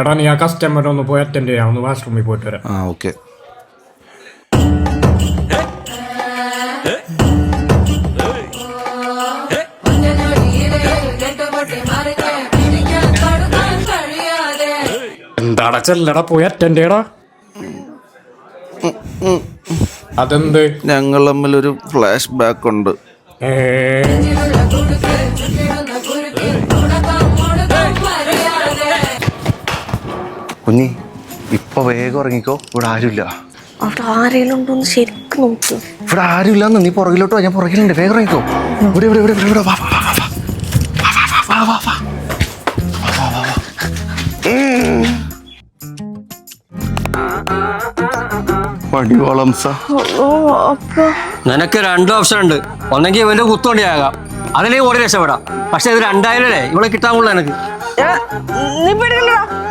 എടാ നീ ആ കസ്റ്റമർ ഒന്ന് പോയി അറ്റൻഡ് ചെയ്യാം. ഒന്ന് വാഷ്റൂമിൽ പോയിട്ട് വരാം. ആ ഓക്കെ. എന്താടാ ചെല്ലടാ പോയി അറ്റൻഡ് ചെയ്യടാ. അതെന്ത്? ഞങ്ങൾ തമ്മിൽ ഒരു ഫ്ലാഷ് ബാക്ക് ഉണ്ട്. ഏ കുഞ്ഞി ഇപ്പൊ വേഗം ഇറങ്ങിക്കോ ഇവിടെ ആരുമില്ല. അവിടെ ആരെങ്കിലും ഉണ്ടോന്ന് ശരിക്കും നോക്ക്. ഇവിടെ ആരുമില്ല നീ പുറകിലോട്ടോ ഞാൻ പുറകിലുണ്ട്. വേഗം ഇറങ്ങിക്കോ ഇവിടെ ഇവിടെ ഇവിടെ ഇവിടെ വാ വാ വാ വാ വാ വാ വാ നിനക്ക് രണ്ട് ഓപ്ഷൻ ഉണ്ട്. ഒന്നെങ്കിൽ ഇവന്റെ കുത്തോണ്ടിയാകാം അതിലേ ഓടി രക്ഷപ്പെടാം. പക്ഷെ ഇത് രണ്ടായിരം അല്ലേ? ഇവിടെ കിട്ടാൻ കൊള്ളു എനിക്ക്